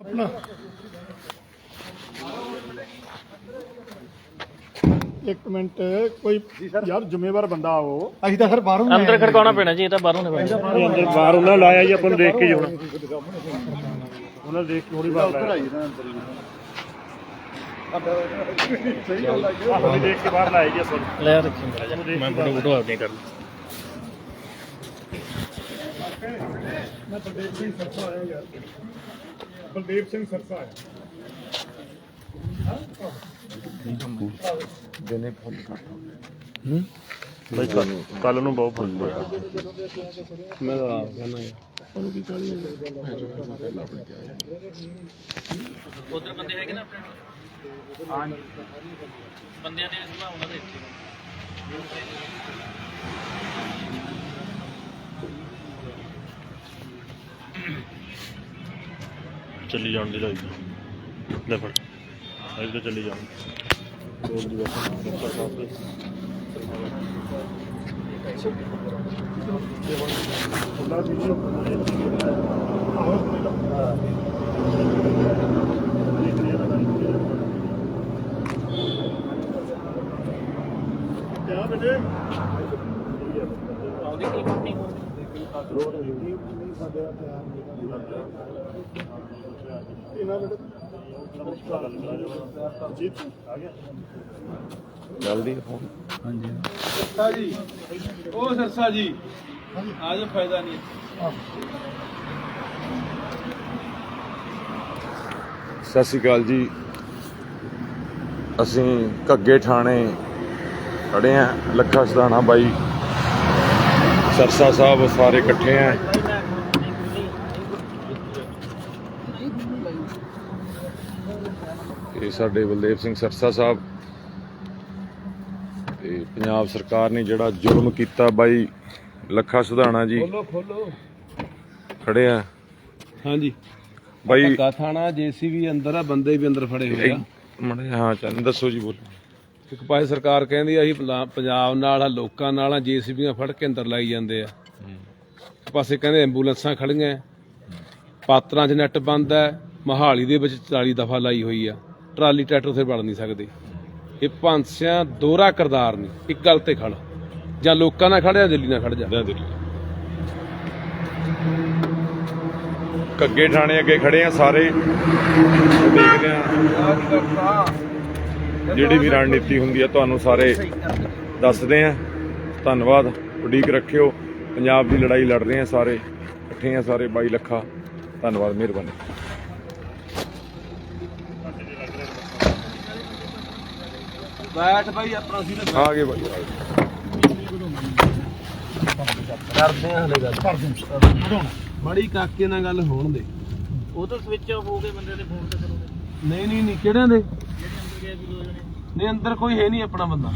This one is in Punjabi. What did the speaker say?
ਆਪਣਾ। ਇੱਕ ਮਿੰਟ ਕੋਈ ਯਾਰ ਜ਼ਿੰਮੇਵਾਰ ਬੰਦਾ ਆਓ। ਅਸੀਂ ਤਾਂ ਸਰ ਬਾਹਰੋਂ ਅੰਦਰ ਖੜਕਾਉਣਾ ਪੈਣਾ ਜੀ ਇਹ ਤਾਂ ਬਾਹਰੋਂ ਨਹੀਂ ਪੈਣਾ ਅੰਦਰ ਬਾਹਰ ਉਹਨਾਂ ਲਾਇਆ ਜੀ ਆਪਾਂ ਨੂੰ ਦੇਖ ਕੇ ਹੀ ਹੋਣਾ ਉਹਨਾਂ ਨੇ ਦੇਖ ਕੇ ਥੋੜੀ ਬਾਹਰ ਲਾਇਆ। ਆਹੋ ਵੀ ਦੇਖ ਕੇ ਬਾਹਰ ਲਾਇਆ ਜੀ ਆਪਾਂ ਨੂੰ। ਲੈ ਰੱਖੀ ਮੇਰਾ ਜੀ ਮੈਂ ਫੋਟੋ ਫੋਟੋ ਆਪਣੀ ਕਰ ਲਈ ਬਲਦੇਵ ਸਿੰਘ ਸਰਸਾ ਆਇਆ ਸਿੰਘ ਸਰਸਾ ਆਇਆ ਬਈ ਕੱਲ ਨੂੰ ਬਹੁਤ ਫ਼ਰਕ ਪਿਆ ਉਧਰ ਬੰਦੇ ਹੈਗੇ ਨਾ ਆਪਣੇ ਹਾਂ ਬੰਦਿਆਂ ਦੇ ਸੁਭਾਅ ਉਹਨਾਂ ਦੇ ਇੱਥੇ ਚੱਲੀ ਜਾਣ ਦੀ ਲਾਈ ਲੈ ਫੜ। ਅੱਜ ਤਾਂ ਚੱਲੀ ਜਾਣ। ਰੋਡ ਦੀ ਬਸ। ਕਿਆ ਬੇਟੇ। ਆਉਂਦੀ ਕੀ ਕੰਪਨੀ ਇਹਨਾਂ ਬੇਟੇ ਜੀਤ ਆ ਜਲਦੀ ਫੋਨ ਸਰਸਾ ਜੀ। ਉਹ ਸਰਸਾ ਜੀ। ਆਜੋ ਫਾਇਦਾ ਨਹੀਂ। ਸਤਿ ਸ਼੍ਰੀ ਅਕਾਲ ਜੀ। ਅਸੀਂ ਘੱਗੇ ਥਾਣੇ ਖੜੇ ਆ ਲੱਖਾ ਸਦਾਣਾ ਬਾਈ। ਸਰਸਾ ਸਾਹਿਬ ਸਾਰੇ ਇਕੱਠੇ ਆ। ਇਹ ਸਾਡੇ ਬਲਦੇਵ ਸਿੰਘ ਸਰਸਾ ਸਾਹਿਬ। ਤੇ ਪੰਜਾਬ ਸਰਕਾਰ ਨੇ ਜਿਹੜਾ ਜ਼ੁਲਮ ਕੀਤਾ ਬਾਈ ਲੱਖਾ ਸੁਧਾਣਾ ਜੀ। ਖੋਲੋ ਖੋਲੋ। ਖੜੇ ਆ। ਹਾਂਜੀ। ਬਾਈ ਧੱਕਾ ਥਾਣਾ ਜੀਸੀਬੀ ਅੰਦਰ ਆ ਬੰਦੇ ਵੀ ਅੰਦਰ ਫੜੇ ਹੋਏ ਆ। ਮੜੇ ਹਾਂ ਚੰਨ ਦੱਸੋ ਜੀ ਬੋਲੋ। ਇੱਕ ਪਾਸੇ ਸਰਕਾਰ ਕਹਿੰਦੀ ਆ ਅਸੀਂ ਪੰਜਾਬ ਨਾਲ ਆ ਲੋਕਾਂ ਨਾਲ ਆ ਜੀਸੀਬੀਆਂ ਫੜ ਕੇ ਅੰਦਰ ਲਾਈ ਜਾਂਦੇ ਆ। ਇੱਕ ਪਾਸੇ ਕਹਿੰਦੇ ਐਂਬੂਲੈਂਸਾਂ ਖੜੀਆਂ। ਪਾਤਰਾਂ 'ਚ ਨੈੱਟ ਬੰਦ ਹੈ ਮਹਾਲੀ ਦੇ ਵਿੱਚ 40 ਦਫਾ ਲਾਈ ਹੋਈ ਆ। ਟਰਾਲੀ ਟਰੈਕਟਰ ਉੱਥੇ ਵੜ ਨਹੀਂ ਸਕਦੇ। ਇਹ ਭਾਂਸਿਆਂ ਦੋਹਰਾ ਕਰਦਾਰ ਨਹੀਂ ਇੱਕ ਗੱਲ ਤੇ ਖੜ। ਜਾਂ ਲੋਕਾਂ ਨਾਲ ਖੜਿਆ ਦਿੱਲੀ ਨਾਲ ਖੜ ਜਾ। ਜਾਂ ਕੱਗੇ ਥਾਣੇ ਅੱਗੇ ਖੜੇ ਆ ਸਾਰੇ। ਦੇਖਦੇ ਆ ਜਿਹੜੀ ਵੀ ਰਣਨੀਤੀ ਹੁੰਦੀ ਆ, ਤੁਹਾਨੂੰ ਸਾਰੇ ਦੱਸਦੇ ਆ। ਧੰਨਵਾਦ। ਉਡੀਕ ਰੱਖਿਓ। ਪੰਜਾਬ ਦੀ ਲੜਾਈ ਲੜ ਰਹੇ ਆ ਸਾਰੇ। ਇਕੱਠੇ ਆ ਸਾਰੇ 22 ਲੱਖਾ। ਧੰਨਵਾਦ। ਮਿਹਰਬਾਨੀ। ਬੈਠ ਬਾਈ ਆਪਣਾ ਸੀ ਆ ਗਏ ਬਾਈ। ਕਰਦੇ ਆ ਹਲੇ ਗੱਲ। ਬੜੀ ਕਾਕੇ ਨਾਲ ਗੱਲ ਹੋਣ ਦੇ। ਉਹ ਤਾਂ ਸਵਿਚ ਆਫ ਹੋ ਗਏ ਬੰਦੇ ਦੇ ਫੋਨ ਤੇ ਕਰੋਗੇ ਨਹੀਂ ਨਹੀਂ ਨਹੀਂ ਕਿਹੜਿਆਂ ਦੇ? ਜਿਹੜੇ ਅੰਦਰ ਗਏ ਵੀ ਦੋ ਜਣੇ। ਨਹੀਂ ਅੰਦਰ ਕੋਈ ਹੈ ਨਹੀਂ ਆਪਣਾ ਬੰਦਾ।